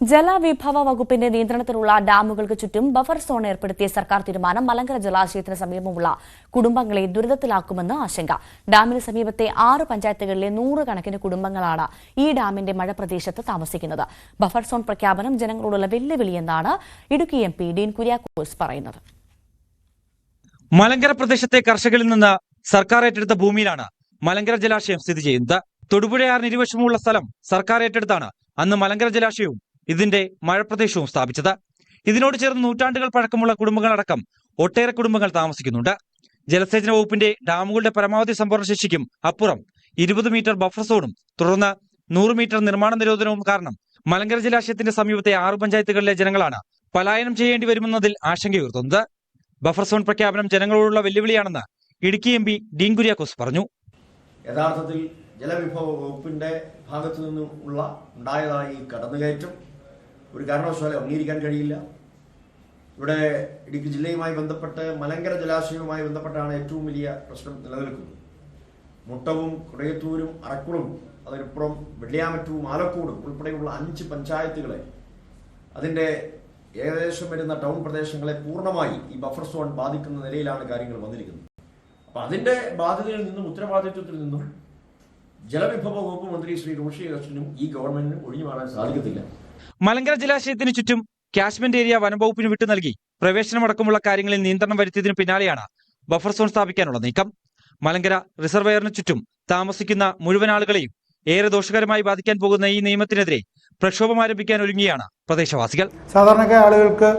ജലവിഭവ വകുപ്പിന്റെ നിയന്ത്രണത്തിലുള്ള ഡാമുകൾക്ക് ചുറ്റും ബഫർ സോൺ ഏർപ്പെടുത്തിയ സർക്കാർ തീരുമാനം മലങ്കര ജലാശയത്തിന് സമീപമുള്ള കുടുംബങ്ങളെ ദുരിതത്തിലാക്കുമെന്ന് ആശങ്ക. ഡാമിന് സമീപത്തെ ആറ് പഞ്ചായത്തുകളിലെ നൂറുകണക്കിന് കുടുംബങ്ങളാണ് ഈ ഡാമിന്റെ മഴ പ്രദേശത്ത് താമസിക്കുന്നത്. ബഫർ സോൺ പ്രഖ്യാപനം ജനങ്ങളോടുള്ള വെല്ലുവിളിയെന്നാണ് ഇടുക്കി എം പി ഡീൻ കുര്യാക്കോസ് പറയുന്നത്. മലങ്കര പ്രദേശത്തെ കർഷകരിൽ നിന്ന് സർക്കാർ ഏറ്റെടുത്ത ഭൂമിയിലാണ് മലങ്കര ജലാശയം സ്ഥിതി ചെയ്യുന്നത്. തൊടുപുഴയാറിന് ഇരുവശമുള്ള സ്ഥലം സർക്കാർ ഏറ്റെടുത്താണ്. അന്ന് മലങ്കര ജലാശയവും ഇതിന്റെ മഴപ്രദേശവും സ്ഥാപിച്ചത്. ഇതിനോട് ചേർന്ന് നൂറ്റാണ്ടുകൾ പഴക്കമുള്ള കുടുംബങ്ങളടക്കം ഒട്ടേറെ കുടുംബങ്ങൾ താമസിക്കുന്നുണ്ട്. ജലസേചന വകുപ്പിന്റെ ഡാമുകളുടെ പരമാവധി സംഭരണ ശേഷിക്കും അപ്പുറം ഇരുപത് മീറ്റർ ബഫർ സോണും തുടർന്ന് നൂറ് മീറ്റർ നിർമ്മാണ നിരോധനവും കാരണം മലങ്കര ജലാശയത്തിന്റെ സമീപത്തെ ആറ് പഞ്ചായത്തുകളിലെ ജനങ്ങളാണ് പലായനം ചെയ്യേണ്ടി വരുമെന്നതിൽ ആശങ്കയുയർത്തുന്നത്. ബഫർ സോൺ പ്രഖ്യാപനം ജനങ്ങളോടുള്ള വെല്ലുവിളിയാണെന്ന് ഇടുക്കി എം പി ഡീൻ കുര്യാക്കോസ് പറഞ്ഞു. യഥാർത്ഥത്തിൽ ജലവിഭവ വകുപ്പിന്റെ ഭാഗത്തു നിന്നും ഉള്ള ഉണ്ടായതായ കടന്നുകയറ്റം ഒരു കാരണവശാലും അംഗീകരിക്കാൻ കഴിയില്ല. ഇവിടെ ഇടുക്കി ജില്ലയുമായി ബന്ധപ്പെട്ട് മലങ്കര ജലാശയവുമായി ബന്ധപ്പെട്ടാണ് ഏറ്റവും വലിയ പ്രശ്നം നിലനിൽക്കുന്നത്. മുട്ടവും കുടയത്തൂരും അറക്കുളും അതിനപ്പുറം വെള്ളിയാമറ്റവും ആലക്കോടും ഉൾപ്പെടെയുള്ള അഞ്ച് പഞ്ചായത്തുകളെ അതിന്റെ ഏകദേശം വരുന്ന ടൗൺ പ്രദേശങ്ങളെ പൂർണമായി ഈ ബഫർ സോൺ ബാധിക്കുന്ന നിലയിലാണ് കാര്യങ്ങൾ വന്നിരിക്കുന്നത്. അപ്പം അതിന്റെ ബാധ്യതയിൽ നിന്നും ഉത്തരവാദിത്വത്തിൽ നിന്നും ജലവിഭവ വകുപ്പ് മന്ത്രി ശ്രീ റോഷി കൃഷ്ണനും ഈ ഗവൺമെന്റിനും ഒഴിഞ്ഞു മാറാൻ സാധിക്കത്തില്ല. മലങ്കര ജലാശയത്തിന് ചുറ്റും കാശ്മീർ ഏരിയ വനംവകുപ്പിന് വിട്ടു നൽകി. പ്രവേശനമടക്കമുള്ള കാര്യങ്ങളിൽ നിയന്ത്രണം വരുത്തിയതിനു പിന്നാലെയാണ് ബഫർ സോൺ സ്ഥാപിക്കാനുള്ള നീക്കം. മലങ്കര റിസർവയറിന് ചുറ്റും താമസിക്കുന്ന മുഴുവൻ ആളുകളെയും ഏറെ ദോഷകരമായി ബാധിക്കാൻ പോകുന്ന ഈ നിയമത്തിനെതിരെ പ്രക്ഷോഭം ആരംഭിക്കാൻ ഒരുങ്ങിയാണ് പ്രദേശവാസികൾ. സാധാരണക്കാർ ആളുകൾക്ക്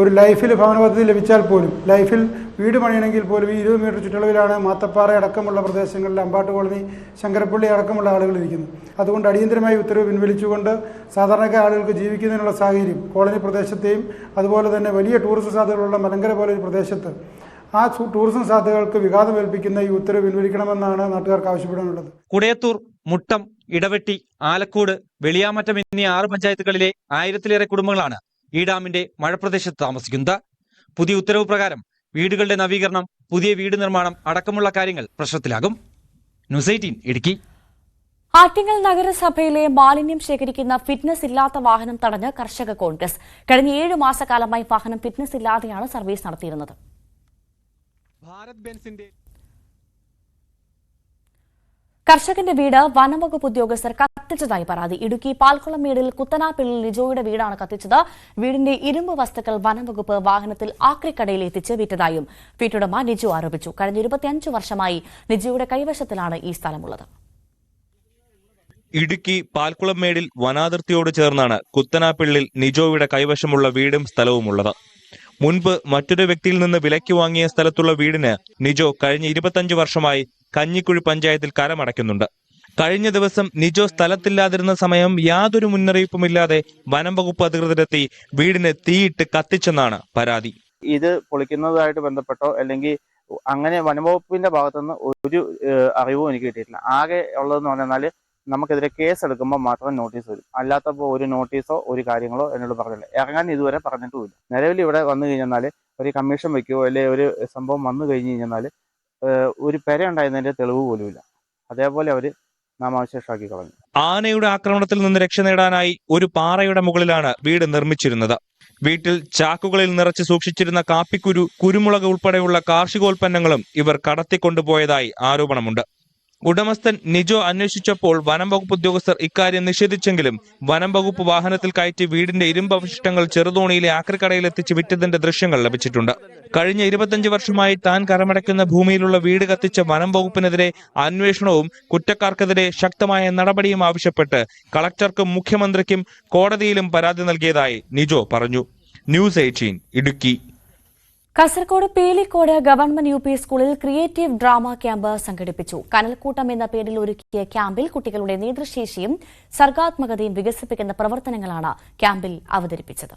ഒരു ലൈഫിൽ ഭവന പദ്ധതി ലഭിച്ചാൽ പോലും ലൈഫിൽ വീട് പണിയണമെങ്കിൽ പോലും ഈ ഇരുപത് മീറ്റർ ചുറ്റളവിലാണ് മാത്തപ്പാറ അടക്കമുള്ള പ്രദേശങ്ങളിൽ അമ്പാട്ട് കോളനി ശങ്കരപ്പള്ളി അടക്കമുള്ള ആളുകൾ ഇരിക്കുന്നത്. അതുകൊണ്ട് അടിയന്തരമായി ഉത്തരവ് പിൻവലിച്ചുകൊണ്ട് സാധാരണക്കാർ ആളുകൾക്ക് ജീവിക്കുന്നതിനുള്ള സാഹചര്യം കോളനി പ്രദേശത്തെയും അതുപോലെ തന്നെ വലിയ ടൂറിസം സാധ്യതകളുള്ള മലങ്കര പോലെ ഒരു പ്രദേശത്ത് ആ ടൂറിസം സാധ്യതകൾക്ക് വിഘാതം ഏൽപ്പിക്കുന്ന ഈ ഉത്തരവ് പിൻവലിക്കണമെന്നാണ് നാട്ടുകാർക്ക് ആവശ്യപ്പെടാനുള്ളത്. കുടയത്തൂർ മുട്ടം ഇടവെട്ടി ആലക്കോട് വെളിയാമറ്റം എന്നീ ആറ് പഞ്ചായത്തുകളിലെ ആയിരത്തിലേറെ കുടുംബങ്ങളാണ് ഈ ഡാമിന്റെ മഴപ്രദേശത്ത് താമസിക്കുന്നത് പുതിയ ഉത്തരവ് പ്രകാരം വീടുകളുടെ നവീകരണം പുതിയ വീട് നിർമ്മാണം അടക്കമുള്ള കാര്യങ്ങൾ പ്രശ്നത്തിലാകും. News eighteen Idukki. ആറ്റിങ്ങൽ നഗരസഭയിലെ മാലിന്യം ശേഖരിക്കുന്ന ഫിറ്റ്നസ് ഇല്ലാത്ത വാഹനം തടഞ്ഞ് കർഷക കോൺഗ്രസ്. കഴിഞ്ഞ ഏഴ് മാസക്കാലമായി വാഹനം ഫിറ്റ്നസ് ഇല്ലാതെയാണ് സർവീസ് നടത്തിയിരുന്നത്. ഭാരത് ബെൻസിന്റെ കർഷകന്റെ വീട് വനംവകുപ്പ് ഉദ്യോഗസ്ഥർ കത്തിച്ചതായി പരാതി. ഇടുക്കി പാൽക്കുളം മേടിൽ കുത്തനാപ്പിള്ളിൽ ലിജോയുടെ വീടാണ് കത്തിച്ചത്. വീടിന്റെ ഇരുമ്പ് വസ്തുക്കൾ വനംവകുപ്പ് വാഹനത്തിൽ ആക്രിക്കടയിൽ എത്തിച്ച് വിറ്റതായും വീട്ടുടമ നിജു ആരോപിച്ചു. കഴിഞ്ഞ ഇരുപത്തിയഞ്ച് വർഷമായി നിജുയുടെ കൈവശത്തിലാണ് ഈ സ്ഥലമുള്ളത്. ഇടുക്കി പാൽക്കുളം മേടിൽ വനാതിർത്തിയോട് ചേർന്നാണ് കുത്തനാപ്പിള്ളിൽ നിജോയുടെ കൈവശമുള്ള വീടും സ്ഥലവുമുള്ളത്. മുൻപ് മറ്റൊരു വ്യക്തിയിൽ നിന്ന് വിലയ്ക്ക് വാങ്ങിയ സ്ഥലത്തുള്ള വീടിന് നിജോ കഴിഞ്ഞ ഇരുപത്തഞ്ച് വർഷമായി കഞ്ഞിക്കുഴി പഞ്ചായത്തിൽ കരമടയ്ക്കുന്നുണ്ട്. കഴിഞ്ഞ ദിവസം നിജോ സ്ഥലത്തില്ലാതിരുന്ന സമയം യാതൊരു മുന്നറിയിപ്പുമില്ലാതെ വനം വകുപ്പ് അധികൃതരെത്തി വീടിന് തീയിട്ട് കത്തിച്ചെന്നാണ് പരാതി. ഇത് പൊളിക്കുന്നതുമായിട്ട് ബന്ധപ്പെട്ടോ അല്ലെങ്കിൽ അങ്ങനെ വനംവകുപ്പിന്റെ ഭാഗത്തുനിന്ന് ഒരു അറിവും എനിക്ക് കിട്ടിയിട്ടില്ല. ആകെ ഉള്ളതെന്ന് പറഞ്ഞാൽ നമുക്കെതിരെ കേസ് എടുക്കുമ്പോൾ മാത്രം നോട്ടീസ് വരും. അല്ലാത്തപ്പോൾ ഒരു നോട്ടീസോ ഒരു കാര്യങ്ങളോ എന്നോട് പറഞ്ഞില്ല. ഇറങ്ങാൻ ഇതുവരെ പറഞ്ഞിട്ടുമില്ല. നിലവിൽ ഇവിടെ വന്നു കഴിഞ്ഞാൽ ഒരു കമ്മീഷൻ വെക്കുകയോ അല്ലെങ്കിൽ ഒരു സംഭവം വന്നു കഴിഞ്ഞു കഴിഞ്ഞാൽ ഒരു പെര ഉണ്ടായിരുന്നതിന്റെ തെളിവ് പോലുമില്ല അതേപോലെ അവർ നാമാവശേഷമാക്കി കളഞ്ഞു. ആനയുടെ ആക്രമണത്തിൽ നിന്ന് രക്ഷ നേടാനായി ഒരു പാറയുടെ മുകളിലാണ് വീട് നിർമ്മിച്ചിരുന്നത്. വീട്ടിൽ ചാക്കുകളിൽ നിറച്ച് സൂക്ഷിച്ചിരുന്ന കാപ്പിക്കുരു കുരുമുളക് ഉൾപ്പെടെയുള്ള കാർഷികോൽപ്പന്നങ്ങളും ഇവർ കടത്തിക്കൊണ്ടുപോയതായി ആരോപണമുണ്ട്. ഉടമസ്ഥൻ നിജോ അന്വേഷിച്ചപ്പോൾ വനം വകുപ്പ് ഉദ്യോഗസ്ഥർ ഇക്കാര്യം നിഷേധിച്ചെങ്കിലും വനം വകുപ്പ് വാഹനത്തിൽ കയറ്റി വീടിന്റെ ഇരുമ്പ് അവശിഷ്ടങ്ങൾ ചെറുതോണിയിലെ ആക്രിക്കടയിൽ എത്തിച്ച് വിറ്റതിന്റെ ദൃശ്യങ്ങൾ ലഭിച്ചിട്ടുണ്ട്. കഴിഞ്ഞ ഇരുപത്തഞ്ച് വർഷമായി താൻ കരമടയ്ക്കുന്ന ഭൂമിയിലുള്ള വീട് കത്തിച്ച വനം വകുപ്പിനെതിരെ അന്വേഷണവും കുറ്റക്കാർക്കെതിരെ ശക്തമായ നടപടിയും ആവശ്യപ്പെട്ട് കളക്ടർക്കും മുഖ്യമന്ത്രിക്കും കോടതിയിലും പരാതി നൽകിയതായി നിജോ പറഞ്ഞു. News eighteen Idukki. Kasaragod Pilicode government U P സ്കൂളിൽ ക്രിയേറ്റീവ് ഡ്രാമ ക്യാമ്പ് സംഘടിപ്പിച്ചു. കനൽക്കൂട്ടം എന്ന പേരിൽ ഒരുക്കിയ ക്യാമ്പിൽ കുട്ടികളുടെ നേതൃശേഷിയും സർഗാത്മകതയും വികസിപ്പിക്കുന്ന പ്രവർത്തനങ്ങളാണ് ക്യാമ്പിൽ അവതരിപ്പിച്ചത്.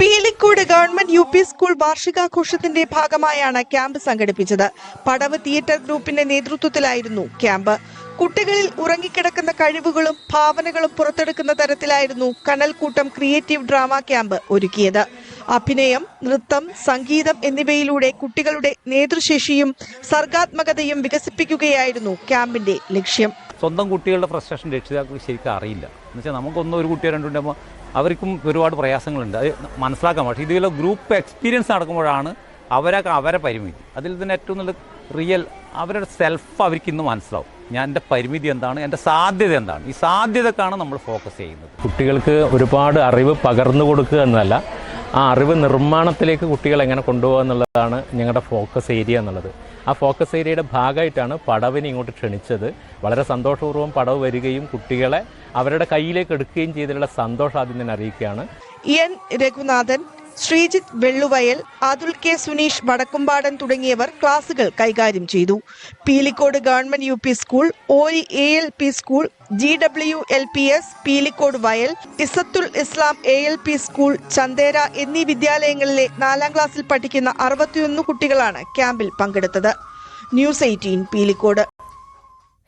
Pilicode government U P school വാർഷികാഘോഷത്തിന്റെ ഭാഗമായാണ് ക്യാമ്പ് സംഘടിപ്പിച്ചത്. പടവ് തിയേറ്റർ ഗ്രൂപ്പിന്റെ നേതൃത്വത്തിലായിരുന്നു ക്യാമ്പ്. കുട്ടികളിൽ ഉറങ്ങിക്കിടക്കുന്ന കഴിവുകളും ഭാവനകളും പുറത്തെടുക്കുന്ന തരത്തിലായിരുന്നു കനൽക്കൂട്ടം ക്രിയേറ്റീവ് ഡ്രാമ ക്യാമ്പ് ഒരുക്കിയത്. അഭിനയം നൃത്തം സംഗീതം എന്നിവയിലൂടെ കുട്ടികളുടെ നേതൃശേഷിയും സർഗാത്മകതയും വികസിപ്പിക്കുകയായിരുന്നു ക്യാമ്പിന്റെ ലക്ഷ്യം. സ്വന്തം കുട്ടികളുടെ ഫ്രസ്ട്രേഷൻ രക്ഷിതാക്കൾക്ക് ശരിക്കും അറിയില്ല. എന്ന് വെച്ചാൽ നമുക്കൊന്നും ഒരു കുട്ടിയോ രണ്ടുണ്ടാകുമ്പോൾ അവർക്കും ഒരുപാട് പ്രയാസങ്ങളുണ്ട്. അത് മനസ്സിലാക്കാൻ പക്ഷേ ഇതുപോലെ ഗ്രൂപ്പ് എക്സ്പീരിയൻസ് നടക്കുമ്പോഴാണ് അവരൊക്കെ അവരെ പരിമിതി. അതിൽ തന്നെ ഏറ്റവും നല്ല റിയൽ അവരുടെ സെൽഫ് അവർക്ക് ഇന്ന് മനസ്സിലാവും. ഞാൻ എന്റെ പരിമിതി എന്താണ്? എന്റെ സാധ്യത എന്താണ്? ഈ സാധ്യതക്കാണ് നമ്മൾ ഫോക്കസ് ചെയ്യുന്നത്. കുട്ടികൾക്ക് ഒരുപാട് അറിവ് പകർന്നു കൊടുക്കുക എന്നല്ല ആ അറിവ് നിർമ്മാണത്തിലേക്ക് കുട്ടികൾ എങ്ങനെ കൊണ്ടുപോകുക എന്നുള്ളതാണ് ഞങ്ങളുടെ ഫോക്കസ് ഏരിയ എന്നുള്ളത്. ആ ഫോക്കസ് ഏരിയയുടെ ഭാഗമായിട്ടാണ് പടവിനെ ഇങ്ങോട്ട് ക്ഷണിച്ചത്. വളരെ സന്തോഷപൂർവം പടവ് വരികയും കുട്ടികളെ അവരുടെ കയ്യിലേക്ക് എടുക്കുകയും ചെയ്തിട്ടുള്ള സന്തോഷം ആദ്യം തന്നെ അറിയിക്കുകയാണ്. എൻ രഘുനാഥൻ ശ്രീജിത്ത് വെള്ളുവയൽ അതുൽ കെ സുനീഷ് വടക്കുംപാടൻ തുടങ്ങിയവർ ക്ലാസുകൾ കൈകാര്യം ചെയ്തു. Pilicode government U P school Ori A L P school G W L P S Pilicode Vayal Izzathul Islam A L P school Chandera എന്നീ വിദ്യാലയങ്ങളിലെ നാലാം ക്ലാസ്സിൽ പഠിക്കുന്ന അറുപത്തിയൊന്ന് കുട്ടികളാണ് ക്യാമ്പിൽ പങ്കെടുത്തത്. News eighteen Pilicode.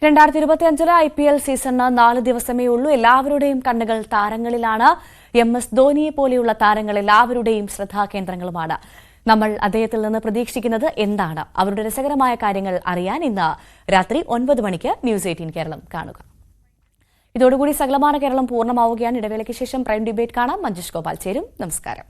രണ്ടായിരത്തി ഇരുപത്തിയഞ്ചിലെ ഐ പി എൽ സീസണിന് നാല് ദിവസമേ ഉള്ളൂ. എല്ലാവരുടെയും കണ്ണുകൾ താരങ്ങളിലാണ്. എം എസ് ധോനിയെ പോലെയുള്ള താരങ്ങൾ എല്ലാവരുടെയും ശ്രദ്ധാകേന്ദ്രങ്ങളുമാണ് നമ്മൾ അദ്ദേഹത്തിൽ നിന്ന് പ്രതീക്ഷിക്കുന്നത് എന്താണ്? അവരുടെ രസകരമായ കാര്യങ്ങൾ അറിയാൻ ഇന്ന് രാത്രി ഒൻപത് മണിക്ക് ന്യൂസ് എയ്റ്റീൻ കേരളം കാണുക. ഇതോടുകൂടി സകലമാന കേരളം പൂർണമാവുകയാണ്. ഇടവേളയ്ക്ക് ശേഷം പ്രൈം ഡിബേറ്റ് കാണാം. മഞ്ജുഷ് ഗോപാൽ ചേരും. നമസ്കാരം.